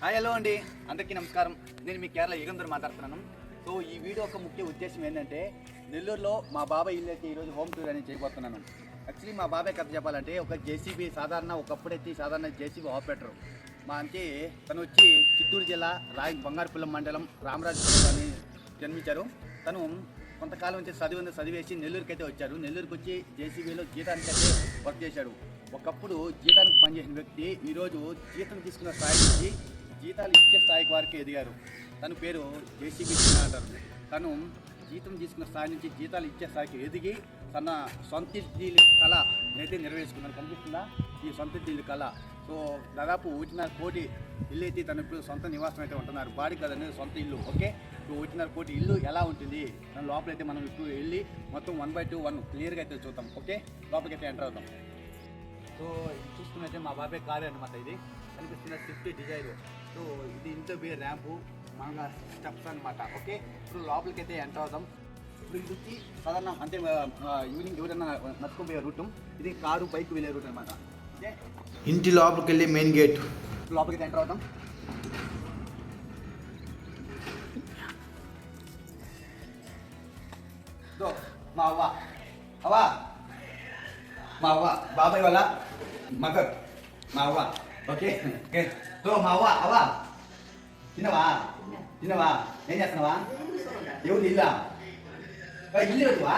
Hi hello అండి. అందరికీ నమస్కారం. నేను మీ కేరళ యుగంధర్ మాట్లాడుతున్నాను. సో ఈ వీడియో యొక్క ముఖ్య ఉద్దేశం ఏంటంటే నెల్లూరులో మా బాబాయ్ ఇల్లు అయితే ఈరోజు హోమ్ టూర్ అనేది చేయబోతున్నాను. యాక్చువల్లీ మా బాబాయ్ కథ చెప్పాలంటే ఒక జేసీబీ సాధారణ ఒకప్పుడైతే సాధారణ జేసీబీ ఆపరేటర్ మా అంటే తను వచ్చి చిత్తూరు జిల్లా రాయి బంగారుపుల్లం మండలం రామరాజపురం అని జన్మించారు. తను కొంతకాలం నుంచి చదివి చదివేసి నెల్లూరుకి అయితే వచ్చారు. నెల్లూరుకి వచ్చి జేసీబీలో జీతానికి అయితే వర్క్ చేశాడు. ఒకప్పుడు జీతానికి పనిచేసిన వ్యక్తి ఈరోజు జీతం తీసుకున్న స్థాయి నుంచి జీతాలు ఇచ్చే స్థాయికి వారికి ఎదిగారు. తన పేరు జేసీబీ చిన్న అంటారు తను జీతం తీసుకున్న స్థాయి నుంచి జీతాలు ఇచ్చే స్థాయికి ఎదిగి తన సొంత ఇల్లు కళ అయితే నెరవేర్చుకున్నాను. కనిపిస్తుందా? ఈ సొంత ఇల్లు కళ. సో దాదాపు ఒకటిన్నర కోటి ఇల్లు అయితే తన ఇప్పుడు సొంత నివాసం అయితే ఉంటున్నారు. బాడీ అనేది సొంత ఇల్లు. ఓకే? ఇప్పుడు ఒకటిన్నర కోటి ఇల్లు ఎలా ఉంటుంది? దాని లోపలైతే మనం ఇప్పుడు వెళ్ళి మొత్తం వన్ బై టూ వన్ క్లియర్గా అయితే చూద్దాం. ఓకే? లోపలికి అయితే ఎంటర్ అవుతాం. సో ఇది చూస్తున్నట్టే మా బాబాయ్ కారే అనమాట ఇది. కనిపిస్తున్న స్విఫ్ట్ డిజైర్. సో ఇది ఇంట్లో పోయే ర్యాంపు. మామూలుగా స్టెప్స్ అనమాట ఓకే? ఇప్పుడు లోపలికి అయితే ఎంటర్ అవుదాం. ఇప్పుడు ఇది వచ్చి సాధారణ అంటే ఈవినింగ్ ఎవరైనా నడుచుకొని పోయే రూట్. ఇది కారు బైక్ వెళ్ళే రూట్ అనమాట ఓకే? ఇంటి లోపలికి వెళ్ళి మెయిన్ గేట్. లోపలికి అయితే ఎంటర్ అవుదాం. దో, మా అవ్వ. అవ్వ. మా అవ్వ. బాబాయ్ వాళ్ళ మగర్ మా అవ్వ. ఓకే ఓకే తో మా అవ్వ అవ్వ తినవా తినవా ఏం చేస్తున్నావా ఎవరు ఇల్లా ఇల్లు వద్దువా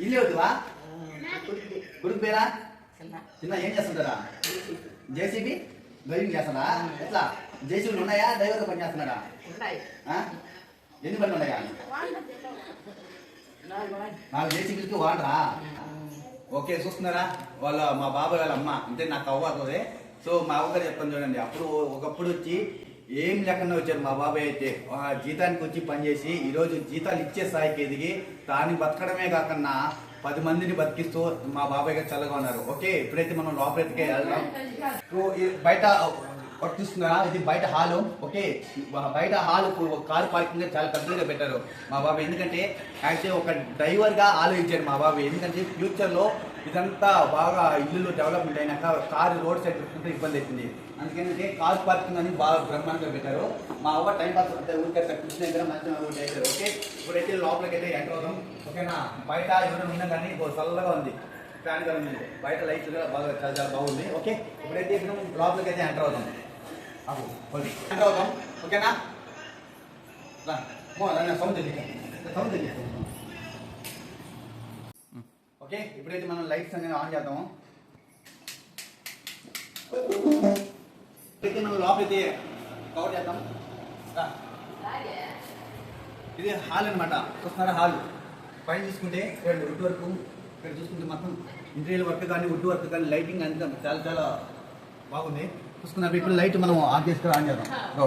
ఇల్లు వద్దువా గురుకు పేరా చిన్న ఏం చేస్తుంటారా జేసీబీ డ్రైవింగ్ చేస్తాడా ఎట్లా జేసీబీలు ఉన్నాయా డ్రైవర్గా పని చేస్తున్నాడా? ఎన్ని పనులు ఉన్నాయా నాలుగు జేసీబీలకి వాడరా ఓకే చూస్తున్నారా? వాళ్ళ మా బాబాయ్ వాళ్ళ అమ్మ. అంటే నాకు అవ్వదే సో మా అవ్వగారు చెప్పాను చూడండి అప్పుడు ఒకప్పుడు వచ్చి ఏం లెక్కన వచ్చారు మా బాబాయ్ అయితే. ఆ జీతానికి వచ్చి పనిచేసి ఈరోజు జీతాలు ఇచ్చే స్థాయికి ఎదిగి తాను బతకడమే కాకుండా పది మందిని బతికిస్తూ మా బాబాయ్ గారు చల్లగా ఉన్నారు. ఓకే ఇప్పుడైతే మనం లోపలికే వెళ్దాం. సో బయట వర్తిస్తున్నారా చూస్తున్నారా? ఇది బయట హాల్. ఓకే బయట హాల్ కార్ పార్కింగ్ చాలా పెద్దగా పెట్టారు మా బాబాయ్. ఎందుకంటే అయితే ఒక డ్రైవర్గా ఆలోచించారు మా బాబాయ్. ఎందుకంటే ఫ్యూచర్లో ఇదంతా బాగా ఇల్లు డెవలప్మెంట్ అయినాక కారు రోడ్ సైడ్ పెట్టుకుంటే ఇబ్బంది అవుతుంది అందుకేంటంటే కార్ పార్కింగ్ అని బాగా బ్రహ్మాండంగా పెట్టారు. మా అవ్వ టైం పాస్ అంటే ఊరికి అక్కడ కూర్చునే దగ్గర మంచి ఒకటి ఓకే? ఇప్పుడైతే లోపలికి అయితే ఎంటర్ అవుదాం. ఓకేనా? బయట ఎవరైనా ఉన్నా కానీ చల్లగా ఉంది. ఫ్యాన్గా ఉంది. బయట లైట్ కూడా బాగా చాలా చాలా బాగుంది. ఓకే? ఇప్పుడైతే ఇక్కడ లోపలికి అయితే ఎంటర్ అవుతాం ఆగు, hold ఎంటర్ అవుతాం ఓకేనా? సౌండ్ సౌండ్ తెలియక ఓకే ఇప్పుడైతే మనం లైట్స్ అనేది ఆన్ చేద్దాము. ఇప్పుడైతే మనం లోపలైతే కవర్ చేద్దాం ఇది హాల్ అన్నమాట. చూస్తున్నారా హాల్? పైన చూసుకుంటే ఇక్కడ వుడ్ వర్క్ ఇక్కడ చూసుకుంటే మొత్తం ఇంటీరియర్ వర్క్ కానీ వుడ్ వర్క్ కానీ లైటింగ్ అంతా చాలా చాలా బాగుంది. చూసుకున్నారు? ఇప్పుడు లైట్ మనం ఆన్ చేసుకుని ఆన్ చేద్దాం. గో.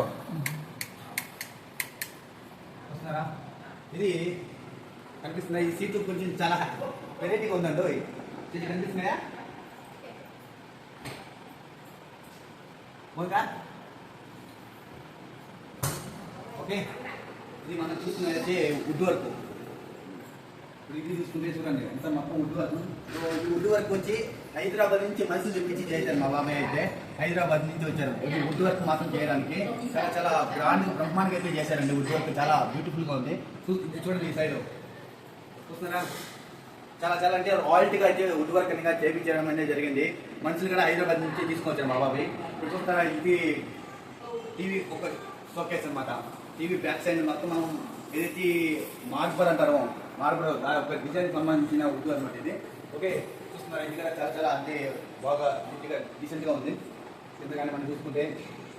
చూస్తున్నారా? ఇది కనిపిస్తుంది. ఈ సీటు కొంచెం చాలా వెరైటీగా ఉందండి ఓయ్. కనిపిస్తున్నాయా? బాగుందా ఓకే. ఇది మనం చూస్తున్నదైతే వుడ్ వర్క్. ఇప్పుడు ఇది చూసుకుంటే చూడండి ఎంత మొత్తం వుడ్ వర్క్. ఈ వుడ్ వర్క్ వచ్చి హైదరాబాద్ నుంచి మనుషులు తెప్పించి చేశారు మా బాబాయ్ అయితే. హైదరాబాద్ నుంచి వచ్చారు. ఇది వుడ్ వర్క్ మాత్రం చేయడానికి చాలా చాలా గ్రాండ్ బ్రహ్మాండంగా అయితే చేశారండి వుడ్ వర్క్. చాలా బ్యూటిఫుల్గా ఉంది. చూ- చూడండి ఈ సైడ్ చూస్తున్నారా? చాలా చాలా అంటే రాయల్టీగా అయితే వుడ్ వర్క్ అనేది చేయించడం అనేది జరిగింది. మనుషులు కూడా హైదరాబాద్ నుంచి తీసుకొచ్చారు మా బాబాయ్. ఇప్పుడు చూస్తారా ఇది టీవీ ఒక షోకేస్ అనమాట టీవీ బ్యాక్ సైడ్ మొత్తం మనం ఏదైతే మార్బర్ అంటారో మార్బర్ ఒక డిజైన్ సంబంధించిన ఉద్దు అనమాట ఇది. ఓకే చూస్తున్నారు ఇది కూడా చాలా చాలా అంటే బాగా నీట్గా డీసెంట్గా ఉంది. ఎందుకంటే మనం చూసుకుంటే.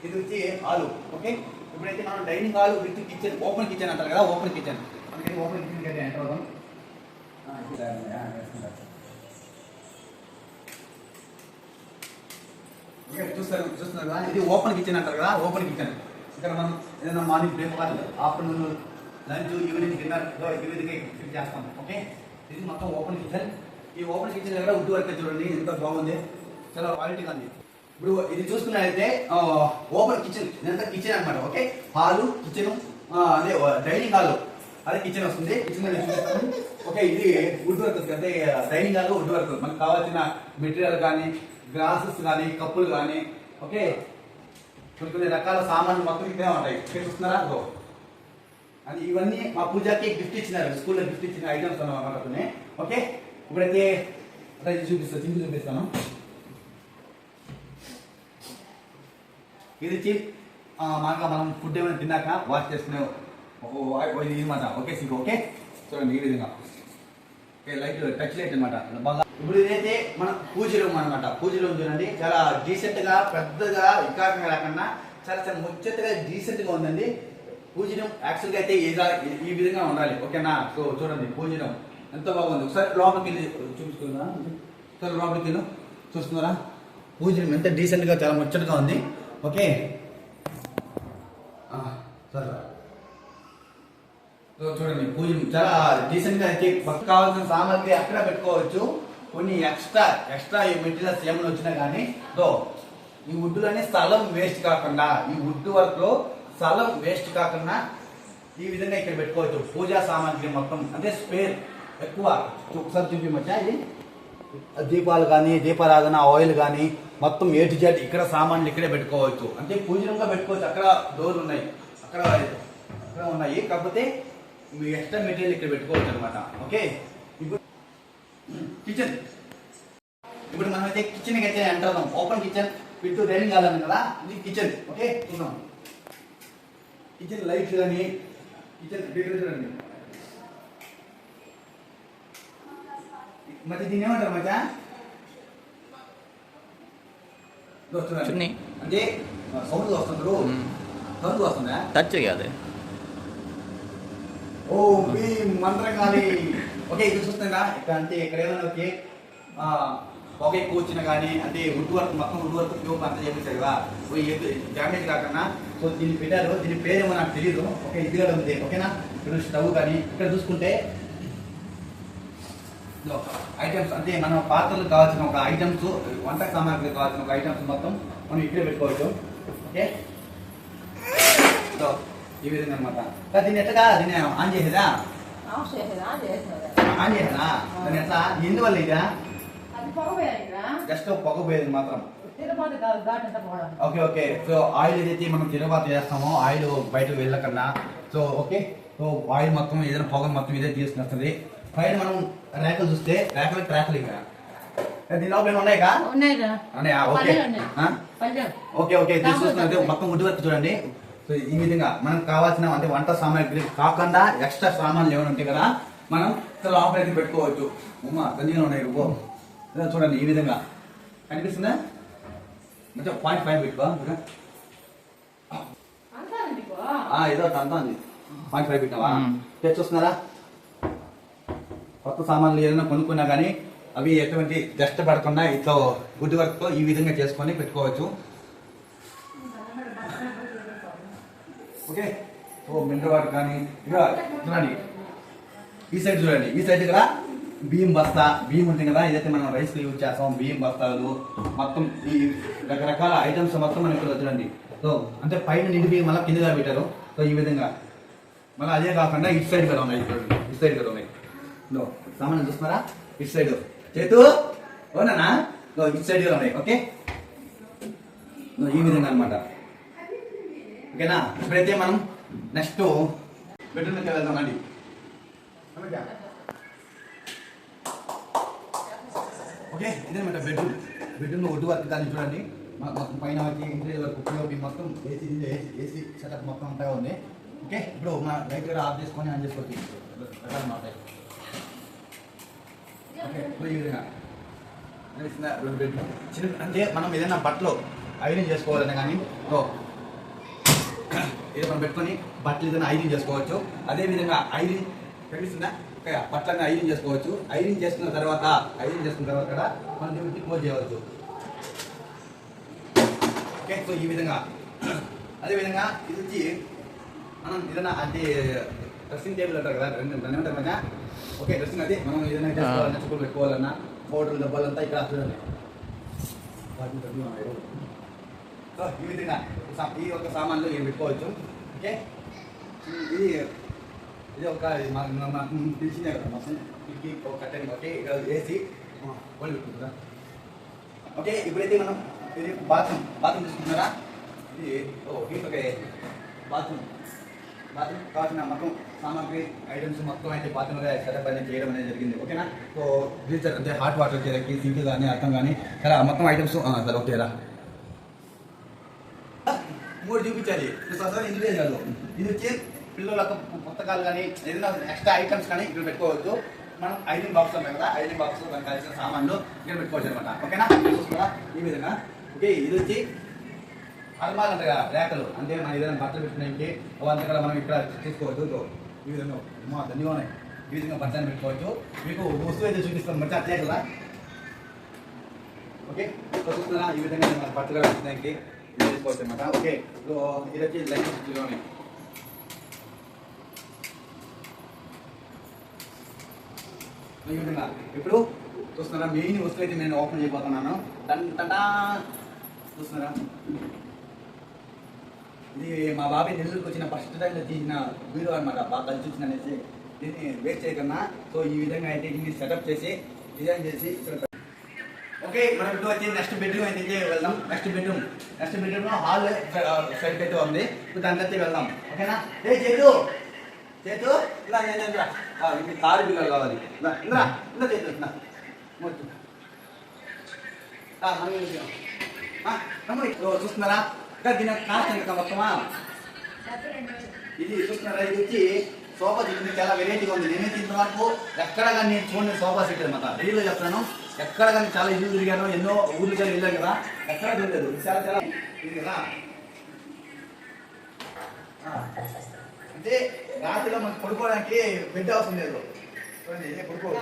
ఇది వచ్చి హాలు ఓకే? ఇప్పుడైతే మనం dining hall with kitchen open kitchen అంటారు కదా ఓపెన్ కిచెన్. అందుకని ఓపెన్ కిచెన్ అయితే ఎంటర్ ఆ, ఇక్కడ, ఆ, వేస్తున్నారు. ఓకే, చూస్తారు చూస్తున్నారు కదా? ఇది ఓపెన్ కిచెన్ అంటారు కదా? ఓపెన్ కిచెన్ ఇక్కడ మనం ఏదైనా morning breakfast afternoon lunch evening dinner evening fit చేస్తాం. ఓకే? ఇది మొత్తం ఓపెన్ కిచెన్ ఈ ఓపెన్ కిచెన్ దగ్గర వుడ్ వర్క్ చూడండి ఎంత బాగుంది. చాలా క్వాలిటీగా ఉంది. ఇప్పుడు ఇది చూసుకున్నట్లయితే ఓపెన్ కిచెన్ ఇదంతా కిచెన్ అనమాట ఓకే? హాలు కిచెన్ అదే డైనింగ్ హాల్ అదే కిచెన్ వస్తుంది. కిచెన్ ఓకే ఇది వుడ్ వర్క్ అంటే డైనింగ్ హాల్ వుడ్ వర్క్. మనకు కావాల్సిన మెటీరియల్ కానీ గ్లాసెస్ కానీ కప్పులు కానీ ఓకే? కొన్ని కొన్ని రకాల సామాన్లు మొత్తం ఇక్కడే ఉంటాయి. ఇక్కడ చూస్తున్నారా? అదో అది ఇవన్నీ మా పూజకి గిఫ్ట్ ఇచ్చినారు. స్కూల్లో గిఫ్ట్ ఇచ్చిన ఐటమ్స్ అన్నమాట కొన్ని ఓకే? ఇప్పుడైతే అదే చూపిస్తాను చింపి చూపిస్తాను. ఇది చీప్ ఆ, మనం ఫుడ్ ఏమైనా తిన్నాక వాష్ చేసుకునే ఓ, ఇది మాట. Okay sink okay? చూడండి ఈ విధంగా. లైట్ టచ్ లైట్ అనమాట బాగా ఇప్పుడు ఇదైతే మన పూజ రూమ్ అనమాట పూజ రూమ్ చూడండి చాలా డీసెంట్గా పెద్దగా వికారంగా లేకుండా చాలా చాలా ముచ్చటగా డీసెంట్గా ఉందండి. పూజ రూమ్ యాక్చువల్గా అయితే ఈ విధంగా ఉండాలి. ఓకేనా? సో చూడండి పూజ రూమ్ ఎంత బాగుంది. ఒకసారి లోపలికి వెళ్ళి చూపించుకుందా సరే లోపలికి వెళ్ళు. చూస్తున్నారా? పూజ రూమ్ ఎంత డీసెంట్గా చాలా ముచ్చటగా ఉంది. ఓకే. సరే. చూడండి పూజ చాలా డీసెంట్గా అయితే భక్తి కావాల్సిన సామాగ్రి అక్కడ పెట్టుకోవచ్చు. కొన్ని ఎక్స్ట్రా ఎక్స్ట్రా ఈ మెటీరియల్స్ ఏమైనా వచ్చినా కానీ దో ఈ వుడ్లోనే స్థలం వేస్ట్ కాకుండా ఈ వుడ్ వర్క్లో స్థలం వేస్ట్ కాకుండా ఈ విధంగా ఇక్కడ పెట్టుకోవచ్చు. పూజా సామాగ్రి మొత్తం అంటే స్పేర్ ఎక్కువ ఒకసారి చూపించచ్చా ఇది? దీపాలు కానీ దీపారాధన ఆయిల్ కానీ మొత్తం ఏ టు జెడ్ ఇక్కడ సామాన్లు ఇక్కడే పెట్టుకోవచ్చు. అంటే పూజనంగా పెట్టుకోవచ్చు. అక్కడ డోర్లు ఉన్నాయి. అక్కడ అక్కడ ఉన్నాయి. కాకపోతే మీ ఎక్స్ట్రా మెటీరియల్ ఇక్కడ పెట్టుకోవచ్చు అనమాట ఓకే? ఇప్పుడు కిచెన్ ఇప్పుడు మనం అయితే కిచెన్ అయితే ఎంటర్ అవుదాం. Open kitchen with dining hall కదా. ఇది కిచెన్ ఓకే? చూద్దాం. కిచెన్ లైట్స్ కానీ కిచెన్ డెకరేషన్ అండి మరి దీన్ని ఏమంటారు చూడండి. చున్నీ. అంటే సౌండ్ వస్తుంటారు. సౌండ్ వస్తుందా? టచ్ కాదు ఓ మీ కానీ. ఓకే ఇది చూస్తుందా ఇక్కడ అంటే ఇక్కడ ఏదైనా ఓకే. ఆ, ఎక్కువ కానీ అంటే వుడ్ వర్క్ మొత్తం వుడ్ వర్క్ ట్యూబ్ అంతా చేపించారు కదా. డ్యామేజ్ కాకుండా సో దీన్ని పెట్టారు. దీని పేరేమో నాకు తెలియదు ఓకే ఇది కూడా ఉంది. ఓకేనా? ఇక్కడ స్టవ్ కానీ ఇక్కడ చూసుకుంటే ఐటమ్స్. అంటే మన పాత్రలు కావాల్సిన ఒక ఐటమ్స్ వంట సామాగ్రి కావాల్సిన ఒక ఐటమ్స్ మొత్తం మనం ఇక్కడే పెట్టుకోవచ్చు. ఓకే? ఈ విధంగా అనమాట దీన్ని ఎట్లా దీన్ని ఆన్ చేసేదా? ఆన్ చేసేదా? దాన్ని ఎట్లా? ఎందువల్ల ఇదా? జస్ట్ పొగ పోయేది మాత్రం ఓకే ఓకే. సో ఆయిల్ ఏదైతే మనం తిరుగుబాటు చేస్తామో ఆయిల్ బయటకు వెళ్ళకుండా సో ఓకే. సో ఆయిల్ మొత్తం ఏదైనా పొగ మొత్తం ఇదే తీసుకుని వస్తుంది పైన మనం రేఖలు చూస్తే రేఖలు ట్రాకులు ఇంకా. దీని లోపల ఏమైనా ఉన్నాయిగా ఉన్నాయిరా. ఉన్నాయా? ఓకే. Okay okay. చూస్తున్నట్టే మొత్తం వుడ్ వర్క్ చూడండి. సో ఈ విధంగా మనకు కావాల్సిన అంటే వంట సామాగ్రి కాకుండా ఎక్స్ట్రా సామాన్లు ఏమైనా ఉంటాయి కదా మనం లోపల అయితే పెట్టుకోవచ్చు. ఉమ్మా తండ్రిగా ఉన్నాయి. ఇలా చూడండి ఈ విధంగా. కనిపిస్తుందా? మొత్తం పాయింట్ ఫైవ్ పెట్టుకో ఏదో అంతా ఉంది. పాయింట్ ఫైవ్ పెట్టినావా? మ్మ్. తెచ్చి చూస్తున్నారా? కొత్త సామాన్లు ఏదైనా కొనుక్కున్నా కానీ అవి ఎటువంటి డస్ట్ పడకుండా ఇట్లా వుడ్ వర్క్తో ఈ విధంగా చేసుకొని పెట్టుకోవచ్చు. ఓకే? ఓ మినరల్ కానీ ఇక చూడండి. ఈ సైడ్ చూడండి. ఈ సైడ్ ఇక్కడ బియ్యం బస్తా బియ్యం ఉంటుంది కదా ఏదైతే మనం రైస్ యూజ్ చేస్తాం బియ్యం బస్తాలు మొత్తం ఈ రకరకాల ఐటమ్స్ మొత్తం మనం ఇక్కడ చూడండి. సో అంటే పైన నిండి బియ్యం మళ్ళీ కిందగా పెట్టారు. సో ఈ విధంగా. మళ్ళీ అదే కాకుండా ఇటు సైడ్ కూడా ఉన్నాయి చూడండి. ఇటు సైడ్ కదా ఉన్నాయి. లో సామాన్యం చూస్తున్నారా? ఇటు సైడ్ చేతు ఓనా ఇటు సైడ్ కూడా ఉన్నాయి. ఓకే? ఈ విధంగా అన్నమాట. ఓకేనా? ఇప్పుడైతే మనం నెక్స్ట్ బెడ్రూమ్కి వెళ్దాం అండి ఓకే ఇదనమాట బెడ్రూమ్ బెడ్రూమ్ ఒడ్డు వర్క్ కానీ చూడండి. మొత్తం పైన వచ్చి ఇంటీరియర్ వర్క్ పిఓపి మొత్తం ఏసీ ఏసీ సెటప్ మొత్తం అంతా ఉంది. ఓకే ఇప్పుడు మా లైట్ కూడా ఆఫ్ చేసుకొని ఆన్ చేసుకోవచ్చు. అన్నమాట ఓకే ఈ విధంగా. చిన్న అంటే మనం ఏదైనా బట్టలు ఐరన్ చేసుకోవాలన్నా కానీ ఇది మనం పెట్టుకొని బట్టలు ఏదైనా ఐరన్ చేసుకోవచ్చు. అదే విధంగా ఐరన్ కనిపిస్తుందా? బట్టలన్నీ ఐరన్ చేసుకోవచ్చు. ఐరన్ చేసుకున్న తర్వాత ఐరన్ చేసుకున్న తర్వాత కూడా మనం క్లోజ్ చేయవచ్చు. ఓకే సో ఈ విధంగా. అదే విధంగా ఇది వచ్చి మనం ఏదైనా అంటే డ్రెస్సింగ్ టేబుల్ అంటారు కదా రెండు దాన్ని ఏమంటారు కదా ఓకే డ్రెస్సింగ్ అదే మనం ఏదైనా చేసుకోవాలన్నా చుక్కలు పెట్టుకోవాలన్నా పౌడర్ డబ్బాలంతా ఇక్కడ చూడండి. సో ఈ విధంగా ఈ యొక్క సామాన్లు ఏం పెట్టుకోవచ్చు? ఓకే? ఇది ఇది ఒక మాకు మాకు తెలిసిందే కదా మొత్తం కిటికీ ఒక కట్టెని ఒకటి ఇక్కడ వేసి వాళ్ళు పెట్టుకుందా ఓకే ఇప్పుడైతే మనం ఇది బాత్రూమ్ బాత్రూమ్ తీసుకుంటున్నారా? ఇది ఓ ఓకే బాత్రూమ్ బాత్రూమ్ కావాల్సిన మొత్తం సామాగ్రి ఐటమ్స్ మొత్తం అయితే బాత్రూమ్గా సెటప్ అనేది చేయడం అనేది జరిగింది. ఓకేనా? సో గీజర్ అంటే హాట్ వాటర్ చేయడానికి సింక్ కానీ అర్థం కానీ సరే మొత్తం ఐటమ్స్ సరే ఓకేరా ఇంకోటి చూపించాలి. అసలు ఇది లేదు కాదు. ఇది వచ్చి పిల్లలకు పుస్తకాలు కానీ ఏదైనా ఎక్స్ట్రా ఐటమ్స్ కానీ ఇక్కడ పెట్టుకోవచ్చు మనం ఐరన్ బాక్స్ ఉన్నాయి కదా ఐరన్ బాక్స్ దానికి కావాల్సిన సామాన్లు ఇక్కడ పెట్టుకోవచ్చు అనమాట ఓకేనా? చూసుకున్నా ఈ విధంగా. ఓకే ఇది వచ్చి అల్మాలు ఉంటాయి కదా రేఖలు. అంటే మనం ఏదైనా బట్టలు పెట్టుకోవడానికి అవంతా కూడా మనం ఇక్కడ తీసుకోవచ్చు ఈ విధంగా. మా ధన్యవాదాలు. ఈ విధంగా బట్టలు పెట్టుకోవచ్చు. మీకు వస్తువు అయితే చూపిస్తాం మంచి అట్లే కదా. ఓకే సో చూస్తున్నారా? ఈ విధంగా మన బట్టలు పెట్టుకోవడానికి ఇది చేసుకోవచ్చు అనమాట ఓకే సో ఇది వచ్చి లైట్ ఇదిగోనే. ఈ విధంగా ఇప్పుడు చూస్తున్నారా? మెయిన్ వస్తువు అయితే నేను ఓపెన్ చేయబోతున్నాను. టన్ చూస్తున్నారా? ఇది మా బాబాయ్ నెల్లూరుకి వచ్చిన ఫస్ట్ టైంలో తీసిన వీడియో అనమాట బాగా కలిసి వచ్చిన అనేసి. దీన్ని వేస్ట్ చేయకుండా. సో ఈ విధంగా అయితే దీన్ని సెటప్ చేసి డిజైన్ చేసి ఇక్కడ ఓకే మనం ఇప్పుడు వచ్చి నెక్స్ట్ బెడ్రూమ్ అయితే వెళ్దాం. నెక్స్ట్ బెడ్రూమ్ నెక్స్ట్ బెడ్రూమ్లో హాల్ సైడ్ uh, అయితే ఉంది. ఇప్పుడు దానికి అయితే వెళ్దాం. ఓకేనా ఏ చేతు? చేతు? ఇలా నేను ఇది కారు బిల్లు కావాలి. ఇలా ఇలా ఇలా చేతు మొత్తం చూస్తున్నారా? ఇంకా దీని కాస్ట్ ఎంత మొత్తమా? ఇది చూస్తున్నారా? ఇది వచ్చి సోఫా సెట్ చాలా వెరైటీగా ఉంది. నేనైతే వరకు ఎక్కడ కానీ నేను చూడండి సోఫా సెట్ అనమాట రీల్లో చెప్తాను ఎక్కడ కానీ చాలా ఇల్లు తిరిగాను ఎన్నో ఊర్లు కానీ వెళ్ళాను కదా. ఎక్కడ చూడలేదు చాలా చాలా కదా. అంటే రాత్రిలో మనకు పడుకోవడానికి బెడ్ అవసరం లేదు చూడండి పడుకోవచ్చు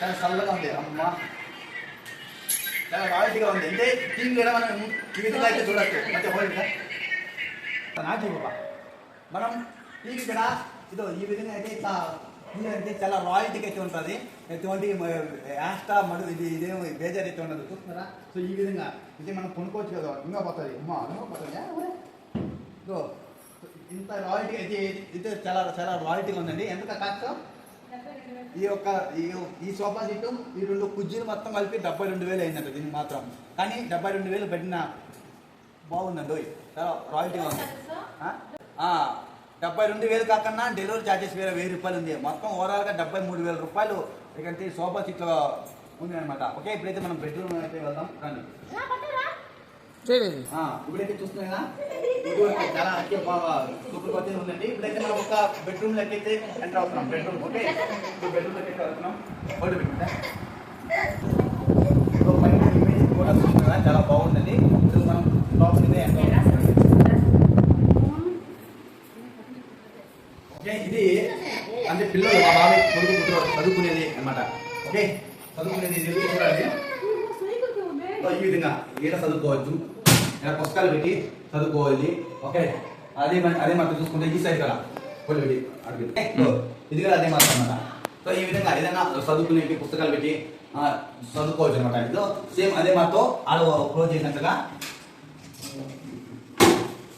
చాలా చల్లగా ఉంది. అమ్మా. చాలా క్వాలిటీగా ఉంది. అంటే టీవీ కూడా మనం ఈ విధంగా అయితే చూడొచ్చు. అంటే నాటి బాబా. మనం టీవీ కూడా ఇదో ఈ విధంగా అయితే ఇట్లా అంటే చాలా రాయల్టీగా అయితే ఉంటుంది. ఎటువంటి యాస్టా మడు ఇది ఇదేమో బేజార్ అయితే ఉండదు. చూస్తున్నారా? సో ఈ విధంగా ఇది మనం కొనుక్కోవచ్చు కదా ఇంకా పోతుంది. అమ్మా పోతుంది. ఇదో ఇంత రాయల్టీ అయితే ఇది చాలా చాలా రాయల్టీగా ఉందండి. ఎంత కాస్ట్ ఈ యొక్క ఈ సోఫా సీటు ఈ రెండు కుర్చీలు మొత్తం కలిపి డెబ్బై రెండు వేలు అయిందంట దీనికి మాత్రం. కానీ డెబ్బై రెండు వేలు పెట్టిన బాగుందండి. చాలా రాయల్టీగా ఉంది. డెబ్బై రెండు వేలు కాకన్నా డెలివరీ ఛార్జెస్ వేరే వెయ్యి రూపాయలు ఉంది. మొత్తం ఓవరాల్గా డెబ్బై మూడు వేల రూపాయలు ఇకంటే సోఫా సీట్లో ఉంది అనమాట ఓకే ఇప్పుడైతే మనం బెడ్రూమ్ అయితే వెళ్దాం. కానీ ఆ, ఇప్పుడైతే చూస్తున్నాయి కదా? చాలా అతి బాగా సూపర్ కొత్తగా ఉందండి. ఇప్పుడైతే మనం ఒక బెడ్రూమ్ లెక్క అయితే ఎంటర్ అవుతున్నాం. Bedroom okay? ఇప్పుడు బెడ్రూమ్ లెక్క అవుతున్నాం హోల్డ్ పెట్టుకుంటా ఇమేజ్ కూడా చూస్తున్నాం కదా? చాలా బాగుందండి ఇప్పుడు మనం లోపలికి ఎంటర్ అవుతున్నాం ఓకే ఇది అంటే పిల్లలు మా బాబాయ్ కొడుకు కూతురు చదువుకునేది అన్నమాట ఓకే చదువుకునేది ఇది చూడాలి. ఈ విధంగా ఈడ చదువుకోవచ్చు. ఇలా పుస్తకాలు పెట్టి చదువుకోవాలి. ఓకే అదే అదే మాత్రం చూసుకుంటే ఈ సైడ్ కదా. కొలు పెట్టి అటు ఇది కూడా అదే మాత్రం అనమాట సో ఈ విధంగా ఏదైనా చదువుకునే పుస్తకాలు పెట్టి చదువుకోవచ్చు అనమాట ఇది సేమ్ అదే మాతో వాళ్ళు క్లోజ్ చేసినట్టుగా.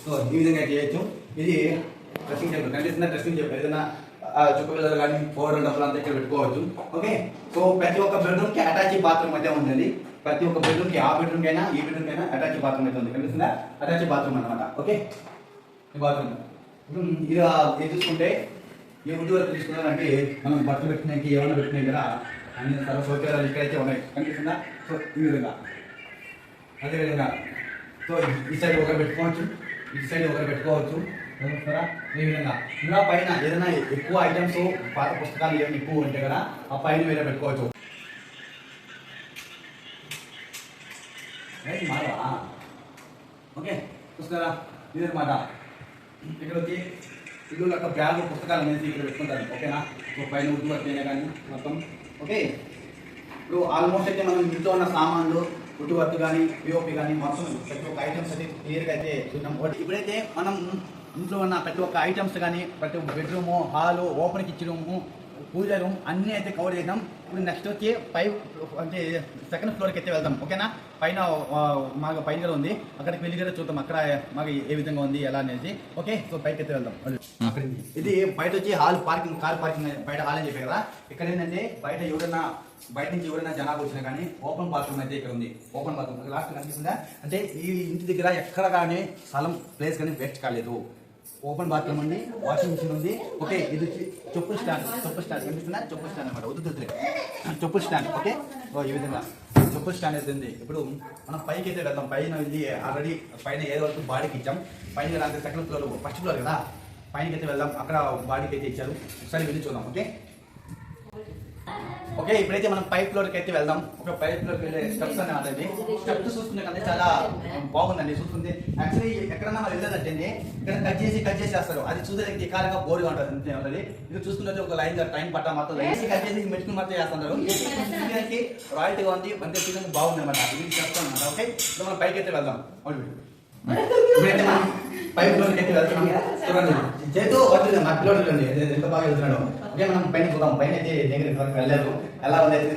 సో ఈ విధంగా చేయొచ్చు. ఇది డ్రెస్సింగ్ టేబుల్ కనిపిస్తున్న డ్రెస్సింగ్ టేబుల్ ఏదైనా చుక్క పిల్లలు కానీ ఫోర్ డబ్బులు అంతా ఇక్కడ పెట్టుకోవచ్చు ఓకే? సో ప్రతి ఒక్క బెడ్రూమ్కి అటాచ్ బాత్రూమ్ అయితే ఉందండి. ప్రతి ఒక్క బెడ్రూమ్కి ఆ బెడ్రూమ్ అయినా ఈ బెడ్రూమ్ అయినా అటాచ్ బాత్రూమ్ అయితే ఉంది. కనిపిస్తుందా? అటాచ్ బాత్రూమ్ అనమాట ఓకే? ఈ బాత్రూమ్. ఇది ఇది చూసుకుంటే ఈ వుడ్ వరకు తీసుకున్నారంటే మనం బట్టలు పెట్టుకునేకి ఏమైనా పెట్టినాయి కదా అన్ని సర్వ సౌకర్యాలు ఇక్కడైతే ఉన్నాయి. కనిపిస్తుందా? సో ఈ విధంగా. అదేవిధంగా సో ఈ సైడ్ ఒకరు పెట్టుకోవచ్చు. ఈ సైడ్ ఒకరు పెట్టుకోవచ్చు. చూస్తారా ఈ విధంగా. ఇంకా పైన ఏదైనా ఎక్కువ ఐటమ్స్ పాత పుస్తకాలు ఏమైనా ఎక్కువ ఉంటే కదా ఆ పైన వేరే పెట్టుకోవచ్చు. మారవా? ఓకే చూస్తారా ఇదన్నమాట ఇక్కడ వచ్చి ఇల్లు యొక్క బ్యాగ్ పుస్తకాలు అనేసి ఇక్కడ పెట్టుకుంటారు. ఓకేనా? ఇప్పుడు పైన ఉద్దు వర్క్ కానీ మొత్తం. ఓకే? ఇప్పుడు ఆల్మోస్ట్ అయితే మనం ఇంట్లో ఉన్న సామాన్లు ఉడ్డు కానీ పిఓపి కానీ మొత్తం ప్రతి ఒక్క ఐటమ్స్ అయితే క్లియర్గా అయితే చూద్దాం. ఇప్పుడైతే మనం ఇంట్లో ఉన్న ప్రతి ఒక్క ఐటమ్స్ కానీ ప్రతి ఒక్క bedroom hall open kitchen room puja room అన్నీ అయితే కవర్ చేద్దాం ఇప్పుడు నెక్స్ట్ వచ్చి పై అంటే సెకండ్ ఫ్లోర్కి అయితే వెళ్దాం. ఓకేనా పైన మాకు పైన కూడా ఉంది. అక్కడికి వెళ్ళి కూడా చూద్దాం అక్కడ మాకు ఏ విధంగా ఉంది ఎలా అనేది ఓకే సో పైకి అయితే వెళ్దాం. ఇది బయట వచ్చి హాల్ పార్కింగ్ కార్ పార్కింగ్ బయట హాల్ అని చెప్పారు కదా. ఇక్కడ ఏంటంటే బయట ఎవరైనా బయట నుంచి ఎవరైనా జనాభా వచ్చినా కానీ ఓపెన్ బాత్రూమ్ అయితే ఇక్కడ ఉంది. ఓపెన్ బాత్రూమ్ లాస్ట్ కనిపిస్తుందా? అంటే ఈ ఇంటి దగ్గర ఎక్కడ కానీ స్థలం ప్లేస్ కానీ వేస్ట్ కాలేదు. ఓపెన్ బాత్రూమ్ ఉంది వాషింగ్ మిషన్ ఉంది. ఓకే ఇది వచ్చి స్టాండ్ చెప్పుల స్టాండ్ కనిపిస్తుందా చెప్పుల స్టాండ్ అనమాట వద్దు వద్దులే స్టాండ్ ఓకే? ఓ ఈ విధంగా. చెప్పుల స్టాండ్ అయితే ఉంది ఇప్పుడు మనం పైకి అయితే వెళ్దాం. పైన వెళ్ళి ఆల్రెడీ పైన ఏదో వరకు బాడీకి ఇచ్చాం. పైన అంటే సెకండ్ ఫ్లోర్ ఫస్ట్ ఫ్లోర్ కదా? పైనకి అయితే వెళ్దాం. అక్కడ బాడీకి అయితే ఇచ్చారు. ఒకసారి వెళ్ళి చూద్దాం ఓకే? ఓకే ఇప్పుడైతే మనం పై ఫ్లోర్కి అయితే వెళ్దాం. ఒక పై ఫ్లోర్కి వెళ్ళే స్టెప్స్ అనే ఉంటుంది స్టెప్స్ చూస్తుంటే కంటే చాలా బాగుందండి చూస్తుంది యాక్చువల్లీ ఎక్కడన్నా మనం వెళ్ళదంటే ఇక్కడ కట్ చేసి కట్ చేసేస్తారు అది చూసేదానికి ఎకారంగా బోర్గా ఉంటుంది అంతే ఉంటుంది ఇది చూస్తుంటే ఒక లైన్ టైం పట్ట మాత్రం వేసి కట్ చేసి మెట్టుకుని మాత్రం చేస్తున్నారు చూడడానికి రాయల్టీగా ఉంది. అంతే చూడడానికి బాగుంది అనమాట ఇది చెప్తాను అనమాట ఓకే? ఇప్పుడు మనం పైకి అయితే వెళ్దాం. అవును. ఇప్పుడైతే మనం పై ఫ్లోర్కి అయితే వెళ్తున్నాం. చూడండి. చేతు వచ్చింది మా పిల్లలు ఎంత- ఎంత బాగా వెళ్తున్నాడు. ఓకే మనం పైన పోదాం. పైన అయితే దగ్గర వరకు వెళ్ళలేదు ఎలా ఉంది? అయితే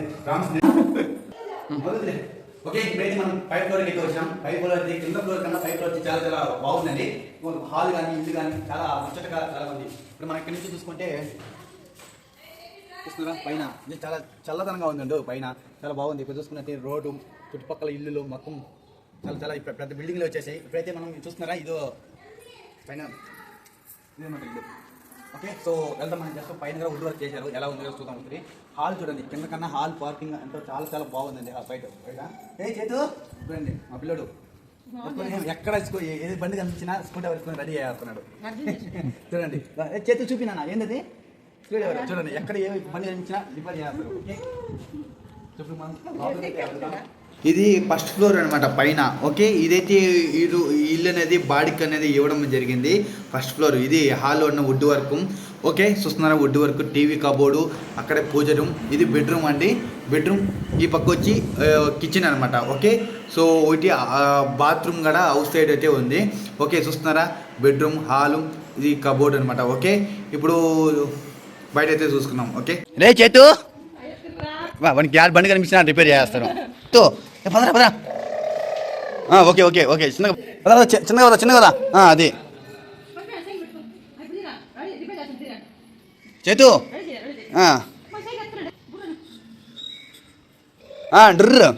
ఓకే ఇప్పుడైతే మనం పై ఫ్లోర్కి అయితే వచ్చాం. పై ఫ్లోర్ అయితే కింద ఫ్లోర్ కన్నా పై ఫ్లోర్ వచ్చి చాలా చాలా బాగుందండి. హాల్ కానీ ఇల్లు కానీ చాలా ముచ్చటగా చాలా ఉంది. ఇప్పుడు మనం ఇక్కడి నుంచి చూసుకుంటే చూస్తున్నారా? పైన. చాలా చల్లదనంగా ఉందండి. పైన చాలా బాగుంది. ఇక్కడ చూసుకున్నట్టే రోడ్డు చుట్టుపక్కల ఇల్లులు మొత్తం చాలా చాలా ఇప్పుడు పెద్ద బిల్డింగ్లు వచ్చేసాయి. ఇప్పుడైతే మనం చూస్తున్నారా? ఇదో పైన ఇదేమంటారు ఇల్లు. ఓకే సో వెళ్దాం మనం జస్ట్ పైన కూడా వుడ్ వర్క్ చేశారు. ఎలా ఉందో చూద్దాం ఒకసారి. హాల్ చూడండి కింద కన్నా హాల్ పార్కింగ్ అంటే చాలా చాలా బాగుందండి ఆ బయట. బయట ఏ చేతు? చూడండి మా పిల్లడు. ఎక్కడ ఏది బండి కనిపించినా స్కూటర్ వేసుకొని రెడీ చేస్తున్నాడు చూడండి చేతు చేతి చూపినా ఏంటది చూడండి చూడండి ఎక్కడ ఏ బండి కనిపించినా రిపేర్ చేస్తారు. చెప్పు మనం ఇది ఫస్ట్ ఫ్లోర్ అనమాట పైన. ఓకే? ఇదైతే ఇది ఇల్లు అనేది బాడికి అనేది ఇవ్వడం జరిగింది. First floor. ఇది హాల్ ఉన్న వుడ్ వర్క్. ఓకే? చూస్తున్నారా? వుడ్ వర్క్ టీవీ కబోర్డు అక్కడే పూజ రూమ్. ఇది బెడ్రూమ్ అండి. బెడ్రూమ్ ఈ పక్క వచ్చి కిచెన్ అనమాట ఓకే? సో ఒకటి బాత్రూమ్ కూడా అవుట్ సైడ్ అయితే ఉంది. ఓకే? చూస్తున్నారా? బెడ్రూమ్ హాలు ఇది కబోర్డ్ అనమాట ఓకే? ఇప్పుడు బయట అయితే చూసుకున్నాం. ఓకే? రే చేతు! వానికి బండి కనిపించిన రిపేర్ చేస్తాను. తో పదరా పదరా. ఆ, ఓకే ఓకే ఓకే చిన్నగా పదరా చిన్నగా పదరా చిన్నగా పదరా ఆ, అది. చేతు. ఆ. ఆ, డ్రర్.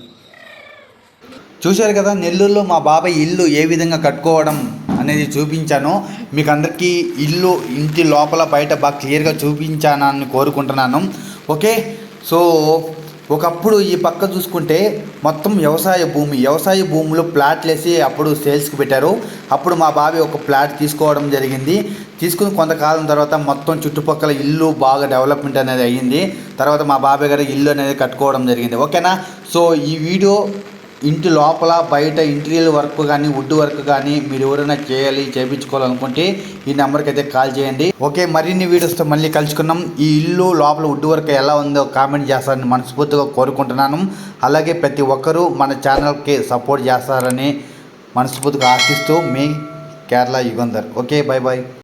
చూశారు కదా నెల్లూరులో మా బాబాయ్ ఇల్లు ఏ విధంగా కట్టుకోవడం అనేది చూపించాను. మీకు అందరికీ ఇల్లు ఇంటి లోపల బయట బాగా క్లియర్గా చూపించానని కోరుకుంటున్నాను. ఓకే సో ఒకప్పుడు ఈ పక్క చూసుకుంటే మొత్తం వ్యవసాయ భూమి వ్యవసాయ భూములు ప్లాట్లు వేసి అప్పుడు సేల్స్కి పెట్టారు. అప్పుడు మా బావి ఒక ప్లాట్ తీసుకోవడం జరిగింది. తీసుకుని కొంతకాలం తర్వాత మొత్తం చుట్టుపక్కల ఇల్లు బాగా డెవలప్మెంట్ అనేది అయ్యింది. తర్వాత మా బాబాయ్ గారి ఇల్లు అనేది కట్టుకోవడం జరిగింది. ఓకేనా? సో ఈ వీడియో ఇంటి లోపల బయట ఇంటీరియర్ వర్క్ కానీ వుడ్ వర్క్ కానీ మీరు ఎవరైనా చేయాలి చేయించుకోవాలనుకుంటే ఈ నెంబర్కి అయితే కాల్ చేయండి. ఓకే మరిన్ని వీడియోస్తో మళ్ళీ కలుసుకున్నాం ఈ ఇల్లు లోపల వుడ్ వర్క్ ఎలా ఉందో కామెంట్ చేస్తారని మనస్ఫూర్తిగా కోరుకుంటున్నాను. అలాగే ప్రతి ఒక్కరూ మన ఛానల్కి సపోర్ట్ చేస్తారని మనస్ఫూర్తిగా ఆశిస్తూ మీ Kerala Yugandhar. Okay bye bye